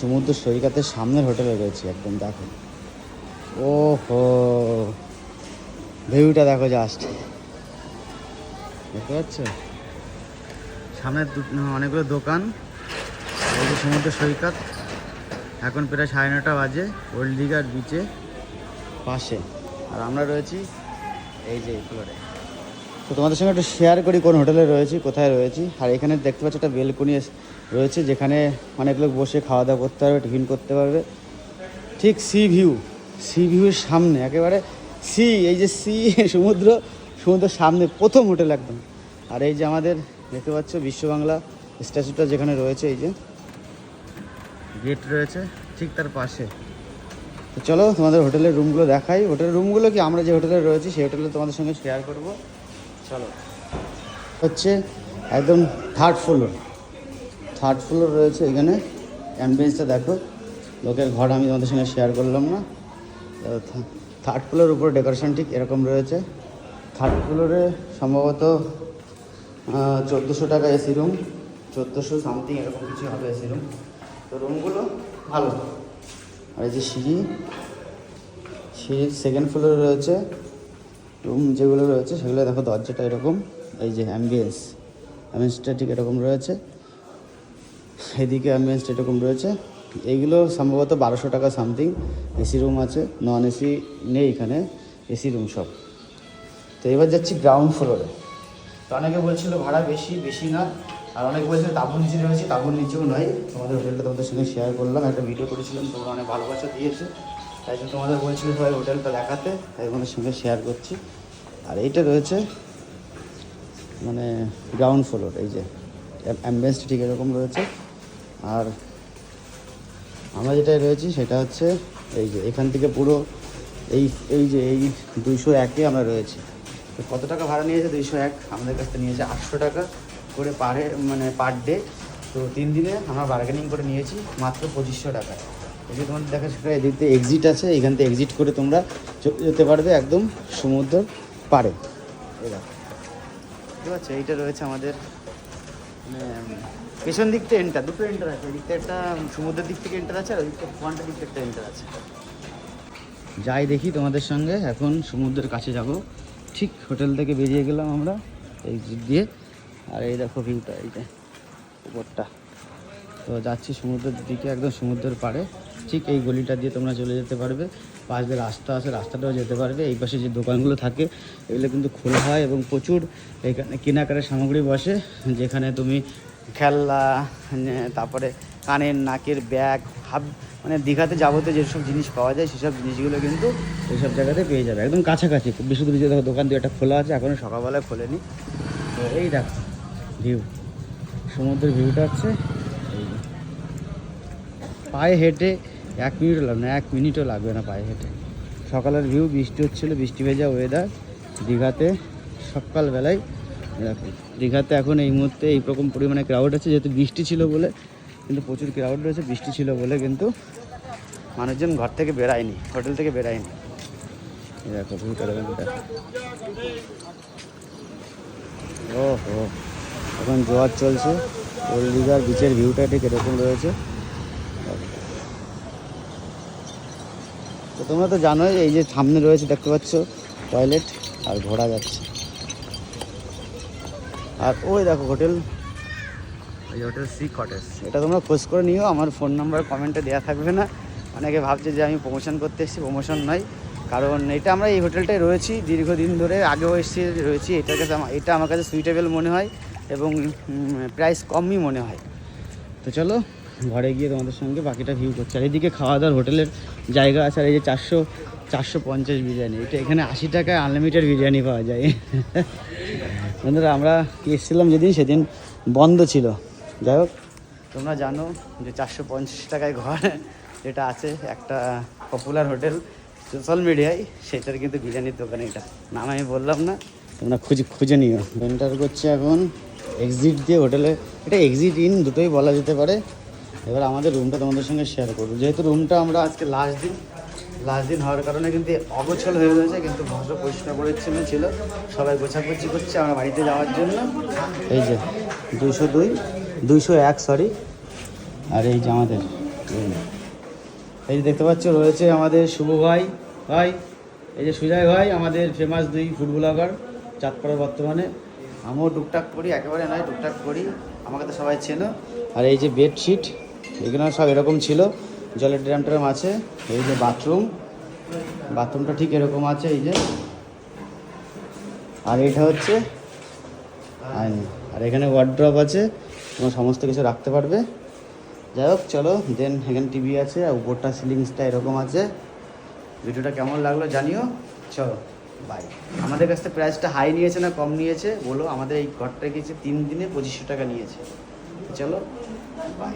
সমুদ্র সৈকতের সামনের হোটেলে রয়েছে একদম, দেখো। ও হো ভিউটা দেখো জাস্ট দেখতে পাচ্ছ? সামনের অনেকগুলো দোকান সমুদ্র সৈকত। এখন প্রায় সাড়ে নটা বাজে, ওল্ড দীঘার বিচে পাশে। আর আমরা রয়েছি, এই যে ফ্লোরে তো তোমাদের সঙ্গে একটু শেয়ার করি কোন হোটেলে রয়েছি, কোথায় রয়েছি। আর এখানে দেখতে পাচ্ছ একটা বেলকনি রয়েছে যেখানে অনেক লোক বসে খাওয়া দাওয়া করতে পারবে, টিফিন করতে পারবে। ঠিক সি ভিউ সি ভিউয়ের সামনে, একেবারে সি এই যে সি সমুদ্র, সমুদ্রের সামনে, প্রথম হোটেল একদম। আর এই যে আমাদের দেখতে পাচ্ছ বিশ্ব বাংলা স্ট্যাচুটা যেখানে রয়েছে, এই যে গেট রয়েছে, ঠিক তার পাশে। তো চলো তোমাদের হোটেলের রুমগুলো দেখাই। হোটেলের রুমগুলো কি আমরা যে হোটেলে রয়েছি, সেই হোটেলে তোমাদের সঙ্গে শেয়ার করব। চলো। হচ্ছে একদম থার্ড ফ্লোর থার্ড ফ্লোর রয়েছে এখানে। অ্যাম্বিয়েন্সটা দেখো। লোকের ঘর আমি তোমাদের সঙ্গে শেয়ার করলাম না। থার্ড ফ্লোর উপর ডেকোরেশন ঠিক এরকম রয়েছে। থার্ড ফ্লোরে সম্ভবত চোদ্দোশো টাকা এসি রুম চোদ্দোশো সামথিং এরকম কিছু হবে এসি রুম তো রুমগুলো ভালো। আর এই যে সিঁড়ি। সিঁড়ির সেকেন্ড ফ্লোরে রয়েছে। রুম যেগুলো রয়েছে, সেগুলো দেখো দরজাটা এরকম, এই যে অ্যাম্বিয়েন্স অ্যাম্বিয়েন্সটা ঠিক এরকম রয়েছে। এদিকে অ্যাম্বিয়েন্সটা এরকম রয়েছে। এইগুলো সম্ভবত বারোশো টাকা সামথিং এসি রুম আছে নন এসি নেই এখানে এসি রুম সব। তো এবার যাচ্ছি গ্রাউন্ড ফ্লোরে তো অনেকে বলছিল, ভাড়া বেশি বেশি না। আর অনেকে বলছিল তাবুর নিচে রয়েছে, তাবুর নিচেও নয়। তোমাদের হোটেলটা তোমাদের সঙ্গে শেয়ার করলাম, একটা ভিডিও করেছিলাম, তোমরা অনেক ভালোবাসা দিয়েছে। তাই জন্য তোমাদের বলছিল সবাই হোটেলটা দেখাতে, তাই তোমাদের সঙ্গে শেয়ার করছি। আর এইটা রয়েছে মানে গ্রাউন্ড ফ্লোর এই যে অ্যাম্বিয়েন্সটা ঠিক এরকম রয়েছে। আর আমরা যেটায় রয়েছি সেটা হচ্ছে এই যে এখান থেকে পুরো এই এই যে এই দুইশো একে আমরা রয়েছি। তো কত টাকা ভাড়া নিয়েছে? দুইশো এক। আমাদের কাছ থেকে নিয়েছে আটশো টাকা করে পার মানে পার ডে তো তিন দিনে আমরা বার্গেনিং করে নিয়েছি, মাত্র পঁচিশশো টাকা। যে তোমাদের দেখা সেটা এদিক দিয়ে এক্সিট আছে, এখান থেকে এক্সিট করে তোমরা যেতে পারবে একদম সমুদ্র এই দেখো। ঠিক আছে এইটা রয়েছে আমাদের মানে পেছন দিক থেকে এন্টার দুটো এন্টার আছে। এদিক থেকে একটা সমুদ্রের দিক থেকে এন্টার আছে, আর থেকে ফ্রন্টের দিক থেকে একটা এন্টার আছে। যাই দেখি তোমাদের সঙ্গে, এখন সমুদ্রের কাছে যাব। ঠিক হোটেল থেকে বেরিয়ে গেলাম আমরা এই দিয়ে। আর এই দেখো ভিউটা এই যে উপরটা। তো যাচ্ছি সমুদ্রের দিকে, একদম সমুদ্রের পাড়ে। ঠিক এই গলিটা দিয়ে তোমরা চলে যেতে পারবে। পাশ দিয়ে রাস্তা আছে, রাস্তাটাও যেতে পারবে। এই পাশে যে দোকানগুলো থাকে, এগুলো কিন্তু খোলা হয় এবং প্রচুর এখানে কেনাকাটার সামগ্রী বসে, যেখানে তুমি খেলনা তারপরে কানের, নাকের ব্যাগ হাব মানে দীঘাতে যাবতীয় যেসব জিনিস পাওয়া যায়, সেসব জিনিসগুলো কিন্তু এইসব জায়গাতে পেয়ে যাবে। একদম কাছাকাছি। বেশি যে দোকান দিয়ে একটা খোলা আছে এখনও সকালবেলায় খোলেনি। তো এই দেখো ভিউ সমুদ্রের ভিউটা হচ্ছে। পায়ে হেঁটে এক মিনিটও লাগবে না, এক মিনিটও লাগবে না পায়ে হেঁটে। সকালের ভিউ বৃষ্টি হচ্ছিল, বৃষ্টি ভেজা ওয়েদার দীঘাতে সকালবেলায়, দেখো, দীঘাতে এখন এই মুহূর্তে এই রকম পরিমাণে ক্রাউড আছে, যেহেতু বৃষ্টি ছিল বলে, কিন্তু প্রচুর ক্রাউড রয়েছে, বৃষ্টি ছিল বলে কিন্তু মানুষজন ঘর থেকে বেরায়নি হোটেল থেকে বেরায়নি। দেখো ভিউটা ও হো এখন জোয়ার চলছে, ওল্ড দীঘার বিচের ভিউটা ঠিক এরকম রয়েছে। তো তোমরা তো জানোই এই যে সামনে রয়েছে দেখতে পাচ্ছ টয়লেট আর ঘোড়া যাচ্ছে। আর ওই দেখো হোটেল। ওই হোটেল সি কটেজ। এটা তোমরা খোঁজ করে নিও আমার ফোন নাম্বার কমেন্টে দেওয়া থাকবে না। অনেকে ভাবছে যে আমি প্রমোশন করতে এসেছি প্রমোশন নয়। কারণ এটা আমরা এই হোটেলটায় রয়েছি দীর্ঘদিন ধরে আগেও এসে রয়েছি। এটার কাছে এটা আমার কাছে সুইটেবল মনে হয় এবং প্রাইস কমই মনে হয়। তো চলো ঘরে গিয়ে তোমাদের সঙ্গে বাকিটা ভিউ করছি। আর এদিকে খাওয়া দাওয়ার হোটেলের জায়গা আছে, আর এই যে চারশো চারশো পঞ্চাশ বিরিয়ানি। এটা এখানে আশি টাকায় আনলিমিটেড বিরিয়ানি পাওয়া যায়। বন্ধুরা, আমরা এসেছিলাম যেদিন? সেদিন বন্ধ ছিল। যাই হোক, তোমরা জানো যে চারশো পঞ্চাশ টাকায় ঘর যেটা আছে, একটা পপুলার হোটেল সোশ্যাল মিডিয়ায় সেটার কিন্তু বিরিয়ানির দোকান এটা। নাম আমি বললাম না। তোমরা খুঁজে খুঁজে নিও। এন্টার করছে এখন। এক্সিট দিয়ে হোটেলে এটা এক্সিট ইন দুটোই বলা যেতে পারে। এবার আমাদের রুমটা তোমাদের সঙ্গে শেয়ার করব। যেহেতু রুমটা আমরা আজকে লাস্ট দিন লাস্ট দিন হওয়ার কারণে কিন্তু অগোছল হয়ে রয়েছে, কিন্তু ভদ্র পরিষ্কার পরিচ্ছন্ন ছিল। সবাই গোছাগুছি করছে আমরা বাড়িতে যাওয়ার জন্য। এই যে, দুইশো দুই, দুইশো এক সরি আর এই যে আমাদের। এই যে। দেখতে পাচ্ছ, রয়েছে আমাদের শুভ ভাই ভাই। এই যে সুজয় ভাই, আমাদের ফেমাস দুই ফুড ব্লগার চাঁদপাড়ার বর্তমানে। আমিও টুকটাক করি, একেবারে নয়, টুকটাক করি। আমাকে তো সবাই চেনো। আর এই যে বেডশিট এগুলো সব এরকম ছিল, জলের ড্রাম ট্রাম আছে এই যে বাথরুম বাথরুমটা ঠিক এরকম আছে, এই যে। আর এটা হচ্ছে আর এখানে ওয়ার্ড্রপ আছে, তোমার সমস্ত কিছু রাখতে পারবে। যাই হোক, চলো দেন এখানে টিভি আছে, আর উপরটা সিলিংসটা এরকম আছে। ভিডিওটা কেমন লাগল জানিও। চলো বাই আমাদের কাছ থেকে প্রাইসটা হাই নিয়েছে না কম নিয়েছে, বলো, আমাদের এই ঘরটা গিয়েছে তিন দিনে পঁচিশশো টাকা নিয়েছে। চলো বাই